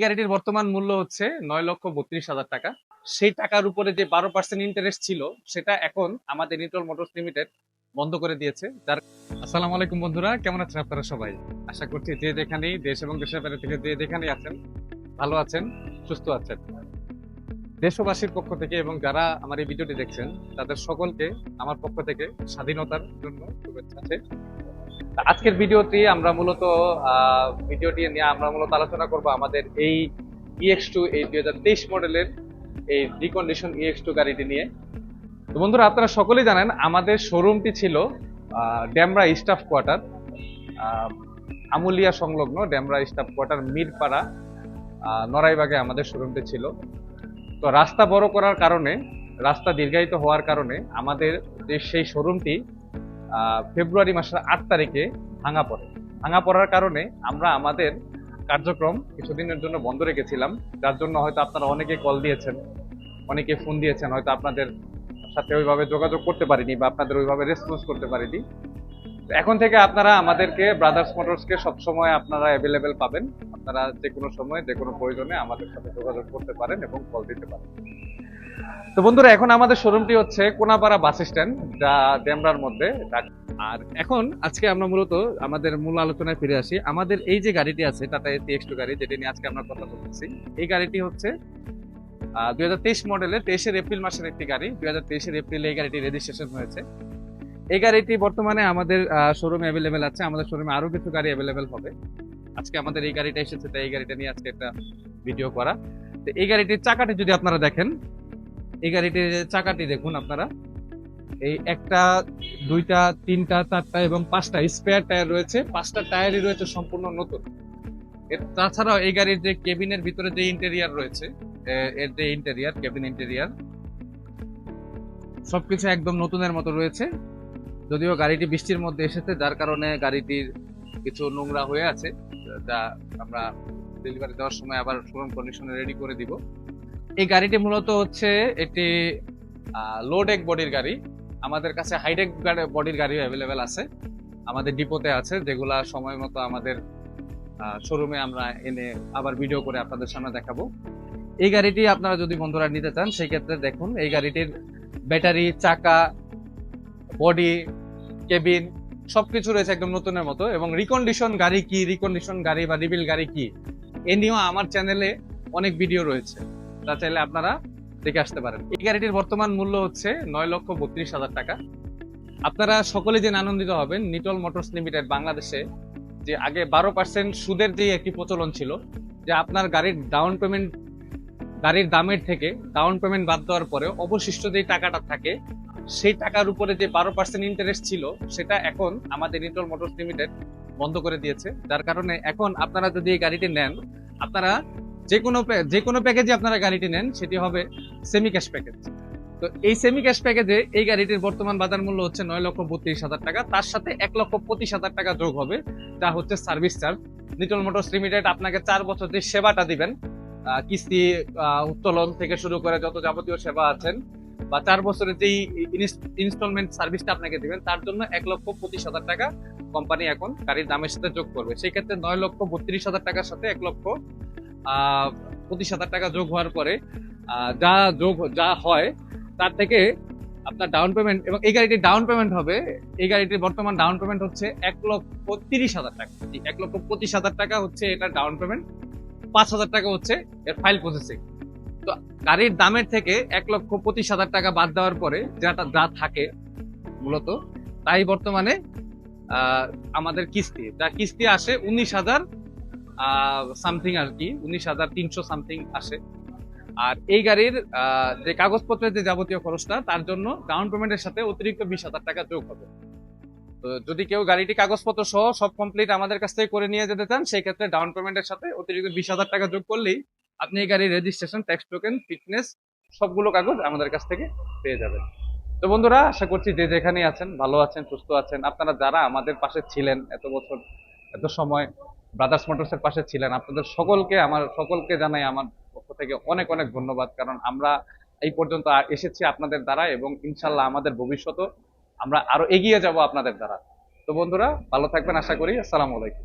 গাড়িটির বর্তমান মূল্য হচ্ছে নয় লক্ষ বত্রিশ হাজার টাকা। সেই টাকার উপরে যে বারো পার্সেন্ট ইন্টারেস্ট ছিল, সেটা এখন আমাদের নিটল মোটরস লিমিটেড বন্ধ করে দিয়েছে। যার আসসালামু আলাইকুম বন্ধুরা, কেমন আছেন আপনারা সবাই? আশা করছি যে যেখানেই দেশ এবং দেশের বাইরে থেকে যে যেখানেই আছেন, ভালো আছেন, সুস্থ আছেন। দেশবাসীর পক্ষ থেকে এবং যারা আমার এই ভিডিওটি দেখছেন, তাদের সকলকে আমার পক্ষ থেকে স্বাধীনতার জন্য শুভেচ্ছা আছে। আজকের ভিডিওটি আমরা মূলত ভিডিওটি নিয়ে আমরা মূলত আলোচনা করব আমাদের এই ইএক্স টু এই দুই হাজার তেইশ মডেলের এই রিকন্ডিশন ইএক্স টু গাড়িটি নিয়ে। তো বন্ধুরা, আপনারা সকলেই জানেন আমাদের শোরুমটি ছিল ড্যামরা স্টাফ কোয়ার্টার আমুলিয়া সংলগ্ন ড্যামরা স্টাফ কোয়ার্টার মিরপাড়া নড়াইবাগে আমাদের শোরুমটি ছিল। তো রাস্তা বড় করার কারণে, রাস্তা দীর্ঘায়িত হওয়ার কারণে আমাদের যে সেই শোরুমটি ফেব্রুয়ারি মাসের আট তারিখে ভাঙা পড়ে। ভাঙা পড়ার কারণে আমরা আমাদের কার্যক্রম কিছুদিনের জন্য বন্ধ রেখেছিলাম। যার জন্য হয়তো আপনারা অনেকে কল দিয়েছেন, অনেকে ফোন দিয়েছেন, হয়তো আপনাদের সাথে ওইভাবে যোগাযোগ করতে পারিনি বা আপনাদের ওইভাবে রেসপন্স করতে পারিনি। এখন থেকে আপনারা আমাদেরকে ব্রাদার্স মোটরসকে সবসময় আপনারা অ্যাভেলেবেল পাবেন। আপনারা যে কোনো সময় যে কোনো প্রয়োজনে আমাদের সাথে যোগাযোগ করতে পারেন এবং কল দিতে পারেন। তো বন্ধুরা, এখন আমাদের শোরুমটি হচ্ছে কোনাপাড়া বাস স্ট্যান্ড, যা ডেমরার মধ্যে আর এখন আজকে আমরা মূলত আমাদের মূল আলোচনায় ফিরে আসি। আমাদের এই যে গাড়িটি আছে টাটা এক্স টু গাড়ি, যেটি নিয়ে আজকে আমরা কথা বলতেছি, এই গাড়িটি হচ্ছে দুই হাজার তেইশ মডেলের তেইশের এপ্রিল মাসের একটি গাড়ি। দুই হাজার তেইশের এপ্রিলে এই গাড়িটি রেজিস্ট্রেশন হয়েছে। এই গাড়িটি বর্তমানে আমাদের শোরুমে অ্যাভেলেবেল আছে। আমাদের শোরুমে আরও কিছু গাড়ি অ্যাভেলেবেল হবে। আজকে আমাদের এই গাড়িটা এসেছে, তাই এই গাড়িটা নিয়ে আজকে একটা ভিডিও করা। তো এই গাড়িটির চাকাটি যদি আপনারা দেখেন এই গাড়িটির চাকাটি দেখুন আপনারা। এই একটা, দুইটা, তিনটা, চারটা এবং পাঁচটা স্পেয়ার টায়ার রয়েছে। পাঁচটা টায়ারই রয়েছে সম্পূর্ণ নতুন। এর তাছাড়াও এই গাড়ির যে কেবিনের ভিতরে যে ইন্টেরিয়ার রয়েছে এর যে ইন্টেরিয়ার কেবিন ইন্টেরিয়ার সবকিছু একদম নতুনের মতো রয়েছে। যদিও গাড়িটি বৃষ্টির মধ্যে এসেছে, যার কারণে গাড়িটির কিছু নোংরা হয়ে আছে, যা আমরা ডেলিভারি দেওয়ার সময় আবার শোরুম কন্ডিশনে রেডি করে দিব। এই গাড়িটি মূলত হচ্ছে একটি লো ডেক বডির গাড়ি। আমাদের কাছে হাইডেক বডির গাড়ি অ্যাভেলেবেল আছে। আমাদের ডিপোতে আছে, যেগুলা সময় মতো আমাদের শোরুমে আমরা এনে আবার ভিডিও করে আপনাদের সামনে দেখাবো। এই গাড়িটি আপনারা যদি বন্ধুরা নিতে চান, সেই ক্ষেত্রে দেখুন, এই গাড়িটির ব্যাটারি, চাকা বডি কেবিন সবকিছু রয়েছে একদম নতুনের মতো এবং রিকন্ডিশন গাড়ি কি রিকন্ডিশন গাড়ি বা রিবিল গাড়ি কি, এ নিয়েও আমার চ্যানেলে অনেক ভিডিও রয়েছে। তা চাইলে আপনারা দেখে আসতে পারেন। এই গাড়িটির বর্তমান মূল্য হচ্ছে নয় লক্ষ বত্রিশ হাজার টাকা। আপনারা সকলে যে আনন্দিত হবেন নিটল মোটরস লিমিটেড বাংলাদেশে যে আগে বারো পার্সেন্ট সুদের যে একটি প্রচলন ছিল, যে আপনার গাড়ির ডাউন পেমেন্ট গাড়ির দামের থেকে ডাউন পেমেন্ট বাদ দেওয়ার পরে অবশিষ্ট যে টাকাটা থাকে, সেই টাকার উপরে যে বারো পার্সেন্ট ইন্টারেস্ট ছিল, সেটা এখন আমাদের নিটল মোটরস লিমিটেড বন্ধ করে দিয়েছে। যার কারণে এখন আপনারা যদি এই গাড়িটি নেন, আপনারা যে কোনো যে কোনো প্যাকেজে আপনারা গাড়িটি নেন, সেটি হবে সেমি ক্যাশ প্যাকেজ তো এই সেমি ক্যাশ প্যাকেজে এই গাড়িটির বর্তমান বাজার মূল্য হচ্ছে নয় লক্ষ বত্রিশ হাজার টাকা। তার সাথে এক লক্ষ পঁচিশ হাজার টাকা যোগ হবে। যা হচ্ছে service charge Nitol motors limited আপনাকে চার বছর যে সেবাটা দিবেন কিস্তি উত্তোলন থেকে শুরু করে যত যাবতীয় সেবা আছেন, বা চার বছরের যেই ইনস্টলমেন্ট সার্ভিসটা আপনাকে দিবেন, তার জন্য এক লক্ষ পঁচিশ হাজার টাকা কোম্পানি এখন গাড়ির দামের সাথে যোগ করবে। সেই ক্ষেত্রে নয় লক্ষ বত্রিশ হাজার টাকার সাথে এক লক্ষ পঁচিশ হাজার টাকা যোগ হওয়ার পরে যা যোগ, যা হয়, তার থেকে আপনার ডাউন পেমেন্ট এবং এই গাড়িটির ডাউন পেমেন্ট হবে, এই গাড়িটির বর্তমান ডাউন পেমেন্ট হচ্ছে এক লক্ষ তিরিশ হাজার টাকা। এক লক্ষ পঁচিশ হাজার টাকা হচ্ছে এটার ডাউন পেমেন্ট পাঁচ হাজার টাকা হচ্ছে এর ফাইল প্রসেসিং তো গাড়ির দামের থেকে এক লক্ষ পঁচিশ হাজার টাকা বাদ দেওয়ার পরে যেটা যা থাকে মূলত, তাই বর্তমানে আমাদের কিস্তি। যা কিস্তি আসে উনিশ হাজার সামথিং আর কি, উনিশ হাজার তিনশো সামথিং আসে। আর এই গাড়ির যে কাগজপত্রের যে যাবতীয় খরচটা, তার জন্য ডাউন পেমেন্টের সাথে অতিরিক্ত বিশ হাজার টাকা যোগ হবে। তো যদি কেউ গাড়িটি কাগজপত্র সহ সব কমপ্লিট আমাদের কাছ থেকে করে নিয়ে যেতে চান, সেই ক্ষেত্রে ডাউন পেমেন্টের সাথে অতিরিক্ত বিশ হাজার টাকা যোগ করলেই আপনি এই গাড়ির রেজিস্ট্রেশন ট্যাক্স টোকেন ফিটনেস সবগুলো কাগজ আমাদের কাছ থেকে পেয়ে যাবেন। তো বন্ধুরা, আশা করছি যে যেখানে আছেন, ভালো আছেন, সুস্থ আছেন, আপনারা যারা আমাদের পাশে ছিলেন এত বছর, এত সময় ব্রাদার্স মোটরসের পাশে ছিলেন। আপনাদের সকলকে, আমার সকলকে জানাই আমার পক্ষ থেকে অনেক অনেক ধন্যবাদ। কারণ আমরা এই পর্যন্ত এসেছি আপনাদের দ্বারা এবং ইনশাল্লাহ আমাদের ভবিষ্যত আমরা আরও এগিয়ে যাব আপনাদের দ্বারা। তো বন্ধুরা, ভালো থাকবেন, আশা করি। আসসালামু আলাইকুম।